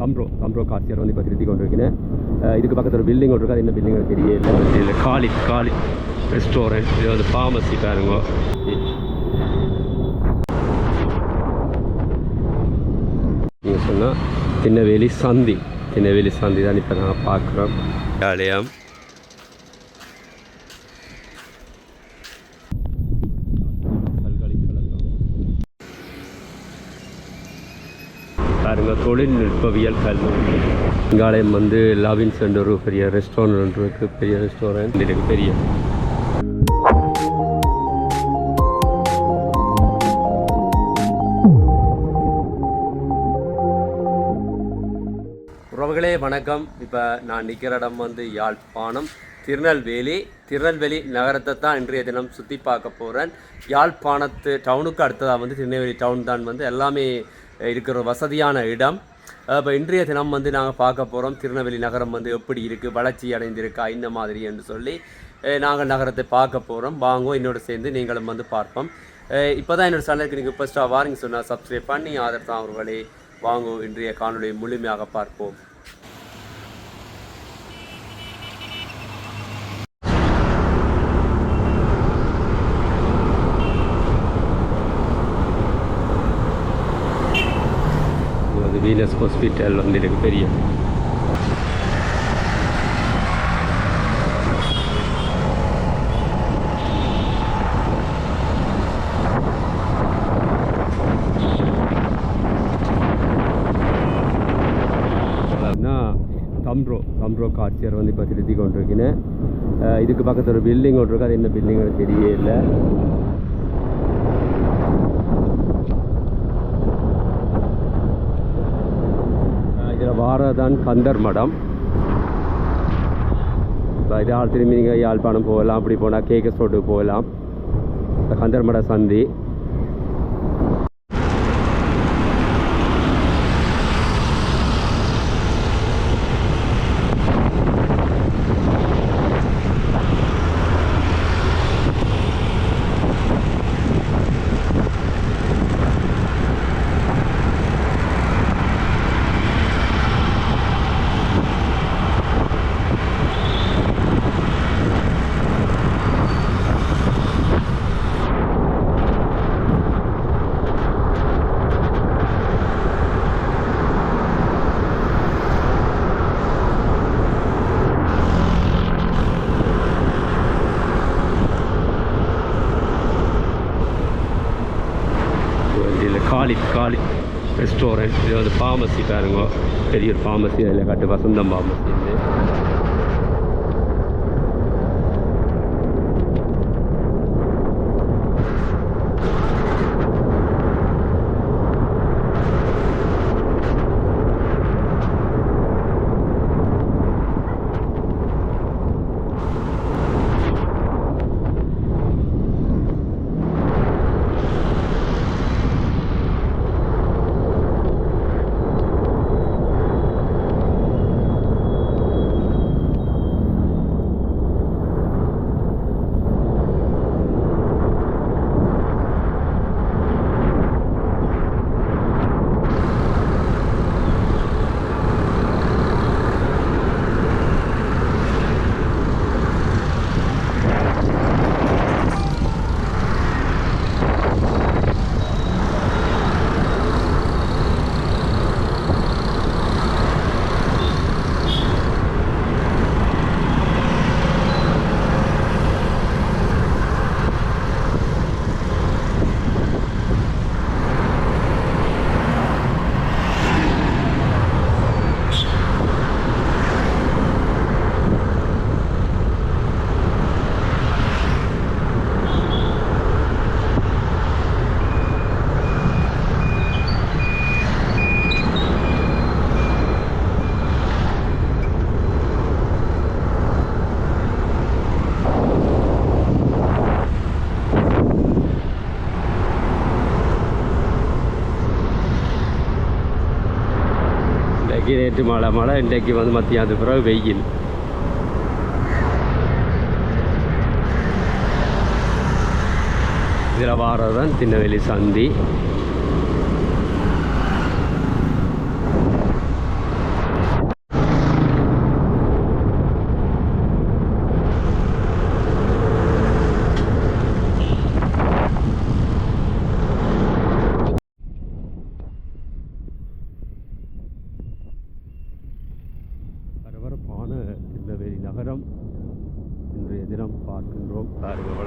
தம்ப்ரோ தம்ப்ரோ காசியர் வந்து இப்போ திருத்தி கொண்டு இருக்கேன் அஹ் இதுக்கு பக்கத்தில் ஒரு பில்டிங் ஒன்று இருக்கு. அது என்ன பில்டிங் தெரியல. இதில் காலி காலி ரெஸ்டாரண்ட் இது வந்து ஃபார்மசி பாருங்க. நீங்கள் சொன்னால் திண்ணவேலி சந்தி. திண்ணவேலி சந்தி தான் இப்போ நான் பார்க்குறோம். ஆலயம் பல்கலைக்கழகம் பாருங்க தொழில்நுட்பவியல் கல்லூரி இங்காலயம் வந்து லவின்ஸ் என்ற ஒரு பெரிய ரெஸ்டாரண்ட் இருக்கு. பெரிய ரெஸ்டாரண்ட் இருக்கு பெரிய உறவுகளே வணக்கம். இப்போ நான் நிற்கிற இடம் வந்து யாழ்ப்பாணம். திருநெல்வேலி. திருநெல்வேலி நகரத்தை தான் இன்றைய தினம் சுற்றி பார்க்க போகிறேன் யாழ்ப்பாணத்து டவுனுக்கு அடுத்ததாக வந்து திருநெல்வேலி டவுன் தான் வந்து எல்லாமே இருக்கிற வசதியான இடம். இப்போ இன்றைய தினம் வந்து நாங்கள் பார்க்க போகிறோம் திருநெல்வேலி நகரம் வந்து எப்படி இருக்குது வளர்ச்சி அடைந்திருக்கா இந்த மாதிரி என்று சொல்லி நாங்கள் நகரத்தை பார்க்க போகிறோம் வாங்குவோம் என்னோட சேர்ந்து நீங்களும் வந்து பார்ப்போம். இப்போ தான் என்னோட சேனலுக்கு நீங்கள் ஃபஸ்ட்டாக வாரிங்க சொன்னால் சப்ஸ்கிரைப் பண்ணி ஆதரவு தான் அவர்களே வாங்கோ இன்றைய காணொளியை முழுமையாக பார்ப்போம். எஸ் ஹாஸ்பிட்டல் வந்து இருக்கு பெரிய தம்ப்ரோ தம்ப்ரோ காட்சியர் வந்து இப்போ திருத்தி கொண்டிருக்கேன் இதுக்கு பக்கத்தில் ஒரு பில்டிங் ஒன்று இருக்கு. அது என்ன பில்டிங் தெரியவே இல்லை இதில் வாரதான் கந்தர் மடம். இப்போ இதால் திரும்பி நீங்கள் யாழ்ப்பாணம் போகலாம் அப்படி போனால் கேகஸ் ரோட்டுக்கு போகலாம். கந்தர்மட கந்தர் மட சந்தி இதில் காலி காலி ரெஸ்டாரண்ட் இது வந்து ஃபார்மசி பாருங்க பெரிய ஒரு ஃபார்மசி அதில் காட்டு வசந்தம் ஃபார்மசி இது இன்றைக்கு நேற்று மழை மழை இன்றைக்கு வந்து மத்தியானது பிறகு வெயில். இதில் வாரதான் திண்ணவெளி சந்தி. Bye.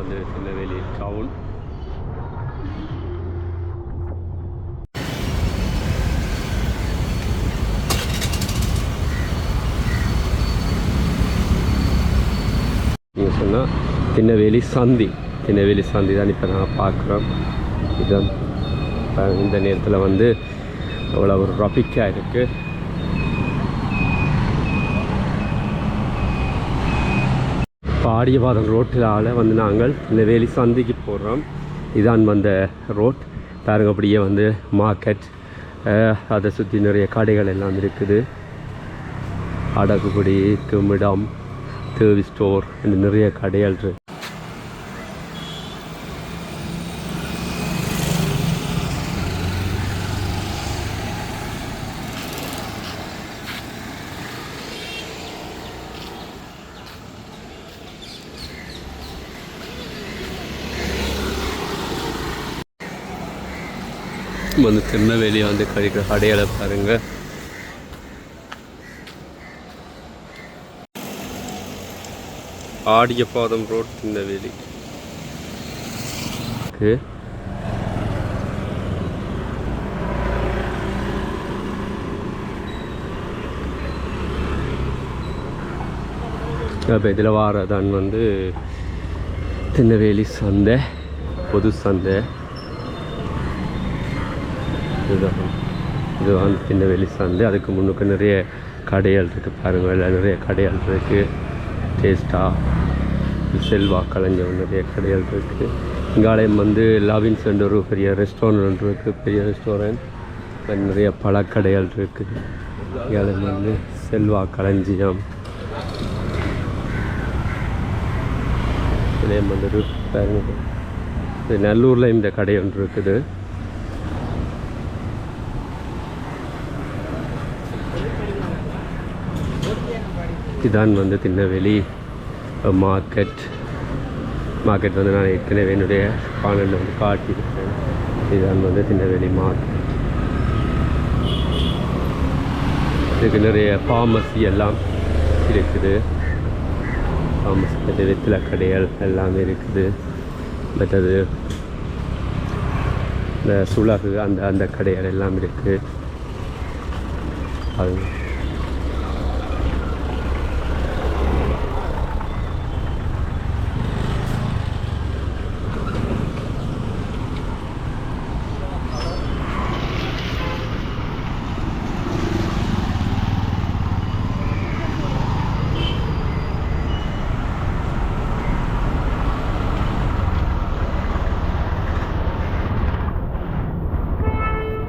வந்து திருநெல்வேலி டவுன் நீங்கள் சொன்னால் திருநெல்வேலி சந்தி. திருநெல்வேலி சந்தி தான் இப்போ நாங்கள் பார்க்குறோம். இதுதான் இந்த நேரத்தில் வந்து அவ்வளோ ஒரு ரஃபிக்காக இருக்குது பாடியபாதம் ரோட்டில் வந்து நாங்கள் இந்த வேலி சந்திக்கு போடுறோம் இதான் வந்த ரோட். பாருங்க அப்படியே வந்து மார்க்கெட் அதை சுற்றி நிறைய கடைகள் எல்லாம் இருக்குது. அடகுபடி குமிடம் தேவி ஸ்டோர் இந்த நிறைய கடைகள் இருக்குது வந்து திருநெல்வேலி வந்து கிடைக்கிற அடையாளம் பாருங்க. ஆடிய பாதம் ரோட் திருநெல்வேலி. இருக்கு. இப்போ இதில் வாரதான் வந்து திருநெல்வேலி சந்தை பொது சந்தை. இதுதான். இது வந்து சின்ன வெளி சார்ந்து அதுக்கு முன்னுக்கு நிறைய கடைகள் இருக்குது பாருங்கள் நிறைய கடைகள் இருக்குது டேஸ்டா செல்வா கலைஞர் நிறைய கடைகள் இருக்குது இங்காலயம் வந்து லாவின்ஸ் என்ற ஒரு பெரிய ரெஸ்டாரண்ட் இருக்குது பெரிய ரெஸ்டாரண்ட் நிறைய பழக்கடைகள் இருக்குது இங்காலயம் வந்து செல்வா களஞ்சியம் இதுலேயும் வந்து பாருங்கள் நல்லூரில் இந்த கடை ஒன்று இருக்குது. இதான் வந்து திருநெல்வேலி மார்க்கெட் மார்க்கெட் வந்து நான் ஏற்கனவே என்னுடைய பானல் வந்து காட்டியிருக்கேன். இதுதான் வந்து திருநெல்வேலி மார்க்கெட் இதுக்கு நிறைய ஃபார்மசி எல்லாம் இருக்குது. ஃபார்மசி வெத்தில கடைகள் எல்லாமே இருக்குது. மற்றது இந்த சுலகு அந்த அந்த கடைகள் எல்லாம் இருக்குது அது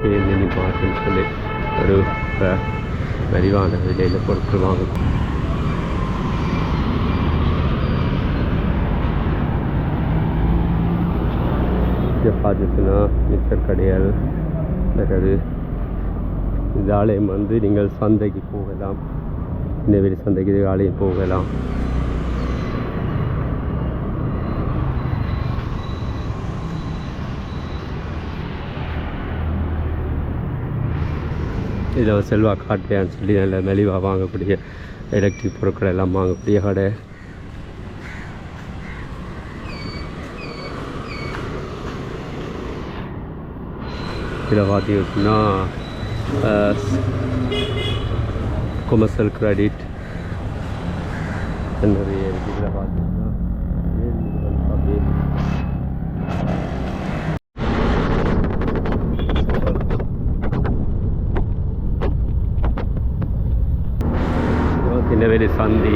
பேர்னி மார்க்கெட்னு சொல்லி ஒரு அஹ், மலிவான விலையில் பொருட்கள் வாங்கும். இதை பார்த்துச்சுன்னா மிக்சர் கடைகள் பிறகு இந்த ஆலயம் வந்து நீங்கள் சந்தைக்கு போகலாம். நெய்வேலி சந்தைக்கு இது ஆலயம் போகலாம். இதில் செல்வா காட்டுறியான்னு சொல்லி நல்ல மெலிவாக வாங்கக்கூடிய எலக்ட்ரிக் பொருட்கள் எல்லாம் வாங்கக்கூடிய கடை. இதில் பார்த்தீங்கன்னா கொமர்ஷியல் கிரெடிட் நிறைய இருக்குது இதில் பார்த்தீங்கன்னா ஏன் இது வந்து அப்படியே திருநெல்வேலி சந்தி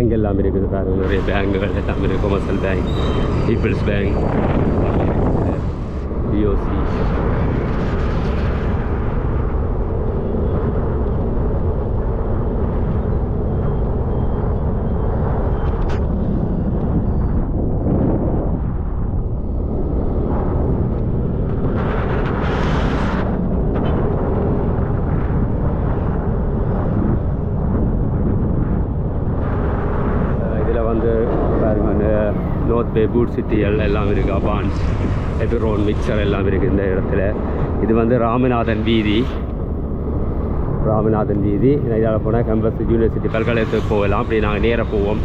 பேங்க் எல்லாம் இருக்குது பாருங்க நிறைய பேங்குகள் எல்லாம் இருக்குது commercial bank peoples bank BOC இதில் வந்து பாருங்க இந்த நோர்த் பூட் சிட்டிகள் எல்லாம் இருக்குது அபான்ஸ் எபிரோன் மிக்சர் எல்லாம் இருக்குது இந்த இடத்துல. இது வந்து ராமநாதன் வீதி. ராமநாதன் வீதி. இதால் போனால் கம்பஸ் யூனிவர்சிட்டி பல்கலைக்கழகத்துக்கு போகலாம். அப்படி நாங்கள் நேராக போவோம்.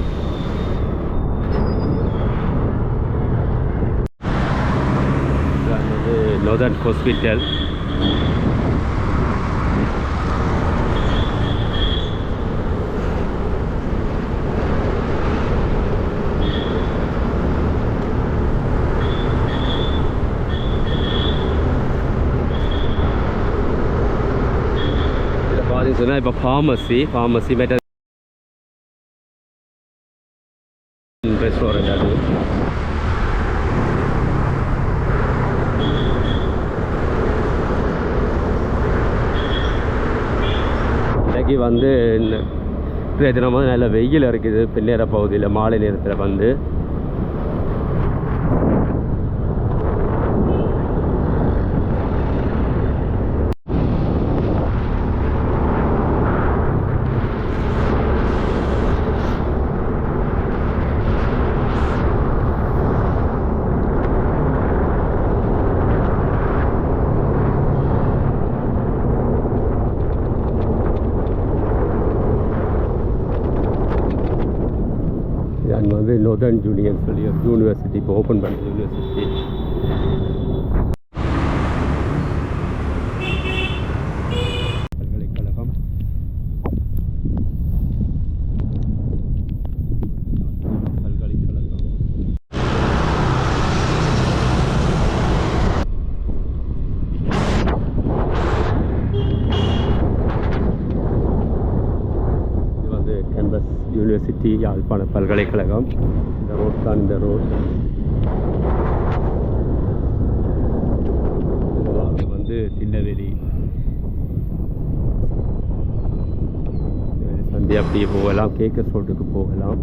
இது வந்து ஹாஸ்பிட்டல் சொன்னால் இப்போ ஃபார்மசி ஃபார்மசி மெட்ட ரெஸ்டாரண்ட் அது. இன்னைக்கு வந்து இன்றைய தினமும் நல்ல வெயில் இருக்குது பின்னேற பகுதியில் மாலை நேரத்தில் வந்து. அங்கே வந்து நொதர்ன் ஜூனியர் சொல்லி ஒரு யூனிவர்சிட்டி இப்போ ஓப்பன் பண்ண யூனிவர்சிட்டி பல்கலைக்கழகம் பல்கலைக்கழகம் இது வந்து கேம்பஸ் யூனிவர்சிட்டி யாழ்ப்பாண பல்கலைக்கழகம். இந்த ரோட் தான் இந்த ரோட் இது வந்து சின்னவெளி சந்தி அப்படியே போகலாம். கேக்கர் ரோட்டுக்கு போகலாம்.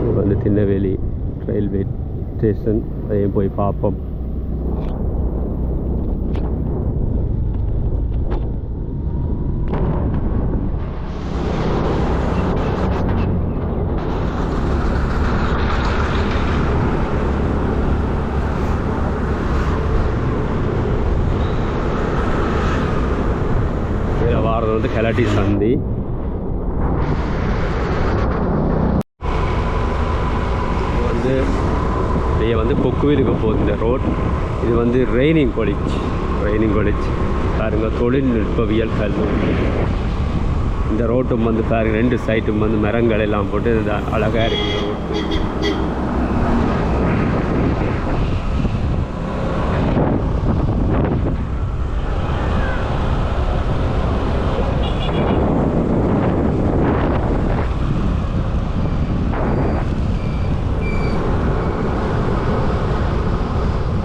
இது வந்து திண்ணவேலி ரயில்வே ஸ்டேஷன். அதையும் போய் பார்ப்போம் இதில் கலாட்டி சந்தி. வந்து அப்படியே வந்து கொக்குவிலுக்கு போகுது இந்த ரோட். இது வந்து ரெய்னிங் காலேஜ். Raining college. பாருங்கள் தொழில்நுட்பவியல் கல்லூரி. இந்த ரோட்டும் வந்து பாருங்கள் ரெண்டு சைட்டும் வந்து மரங்கள் எல்லாம் போட்டு இது அழகாக இருக்கு இந்த ரோட்டு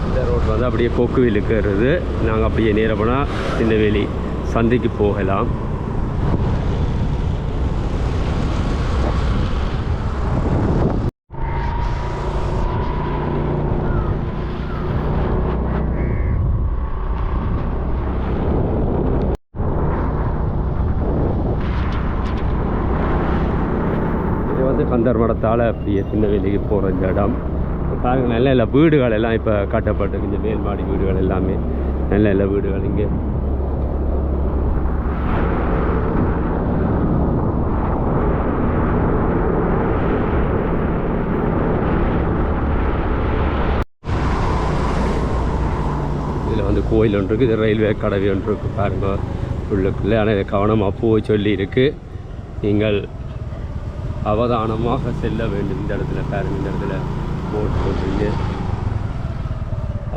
இந்த ரோட் வந்து அப்படியே போக்குவில் இருக்கிறது. நாங்கள் அப்படியே நேரம் போனால் சின்னவேலி சந்தைக்கு போகலாம். இது வந்து கந்தர் மடத்தால் அப்படியே சின்னவேலிக்கு போகிற இந்த இடம். பாருங்க நல்ல நல்ல வீடுகள் எல்லாம் இப்போ கட்டப்பட்டு இந்த மேல்மாடி வீடுகள் எல்லாமே. நல்ல நல்ல வீடுகள் இங்கே. இதில் வந்து கோயில் ஒன்று இருக்குது இது ரயில்வே கடவை ஒன்று இருக்குது பாருங்க உள்ளுக்குள்ளே ஆனால் இதை கவனமாக போய் சொல்லி இருக்கு. நீங்கள் அவதானமாக செல்ல வேண்டும். இந்த இடத்துல பாருங்க இந்த இடத்துல. போட் போட்டுருங்க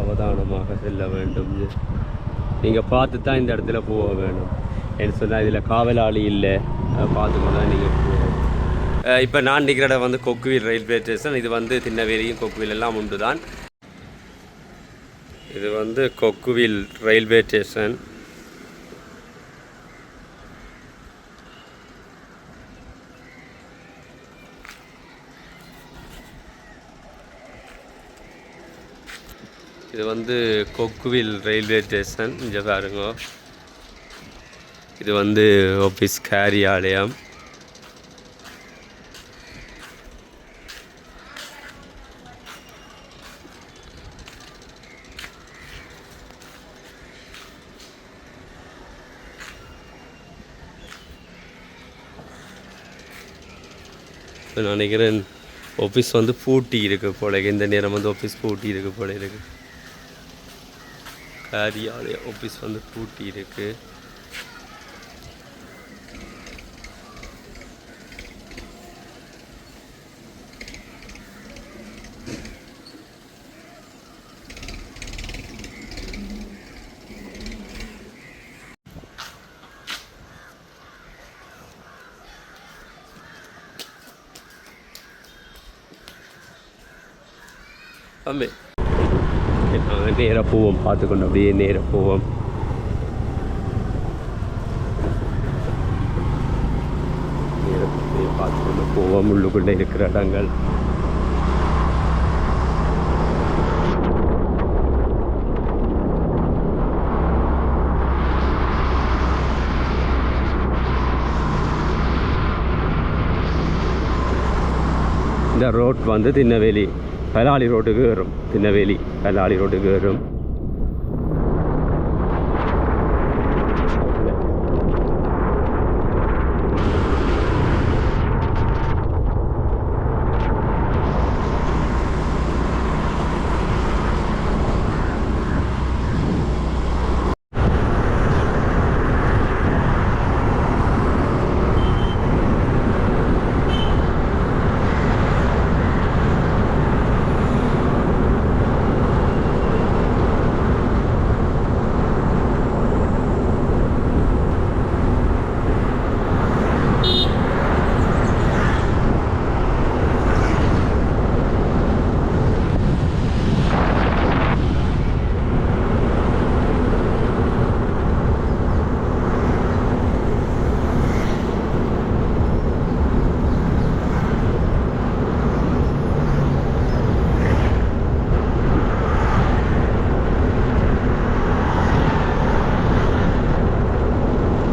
அவதானமாக செல்ல வேண்டும். நீங்கள் பார்த்து தான் இந்த இடத்துல போக வேணும். என்ன சொன்னால் இதில் காவலாளி இல்லை. பார்த்து தான் நீங்கள் போகணும். இப்போ நான் நிற்கிற இடம் வந்து கொக்குவில் ரயில்வே ஸ்டேஷன். இது வந்து திண்ணவேலியும் கொக்குவில் எல்லாம் உண்டு தான் இது வந்து கொக்குவில் ரயில்வே ஸ்டேஷன். இது வந்து கொக்குவில் ரயில்வே ஸ்டேஷன் இங்கே பாருங்க. இது வந்து ஆஃபீஸ் காரியாலயம் ஆலயம். நினைக்கிறேன் ஆஃபீஸ் வந்து பூட்டி இருக்கு போல இந்த நேரம் வந்து ஆஃபீஸ் பூட்டி இருக்கு போல இருக்கு. காரியாலய ஆஃபீஸ் வந்து பூட்டி இருக்கு. தம்பி நாங்கள் நேராக போவோம். பார்த்துக்கொண்டு அப்படியே நேராக போவோம். நேராக பார்த்துக்கொண்டு போவோம். உள்ளுக்குள்ளே இருக்கிற இடங்கள். இந்த ரோட் வந்து தின்னவேலி கலாளி ரோட்டுக்கு வரும் திண்ணவேலி கலாளி ரோட்டுக்கு வரும்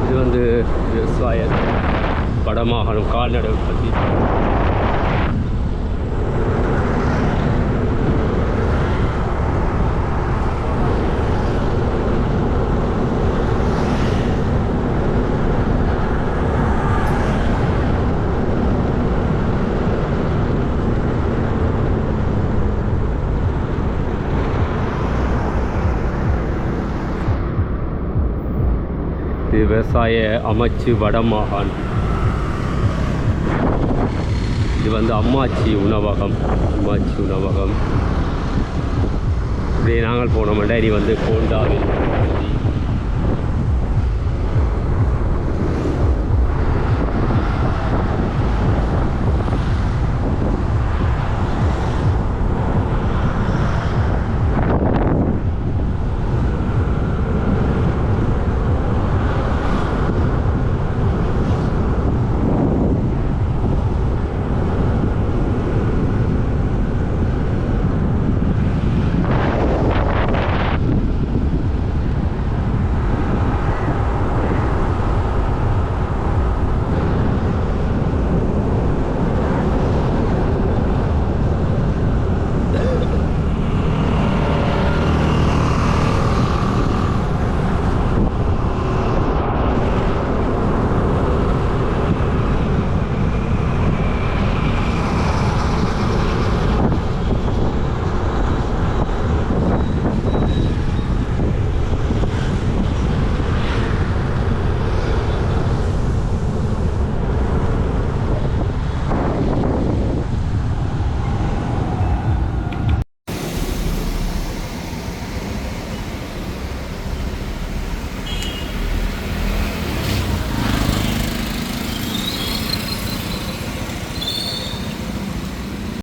இது வந்து விவசாய வடமாகாணம் கால்நடை உற்பத்தி. விவசாய அமைச்சு வடமாகாண் இது வந்து அம்மாச்சி உணவகம். அம்மாச்சி உணவகம். இப்படி நாங்கள் போனோம்னா இனி வந்து கோண்டாவில்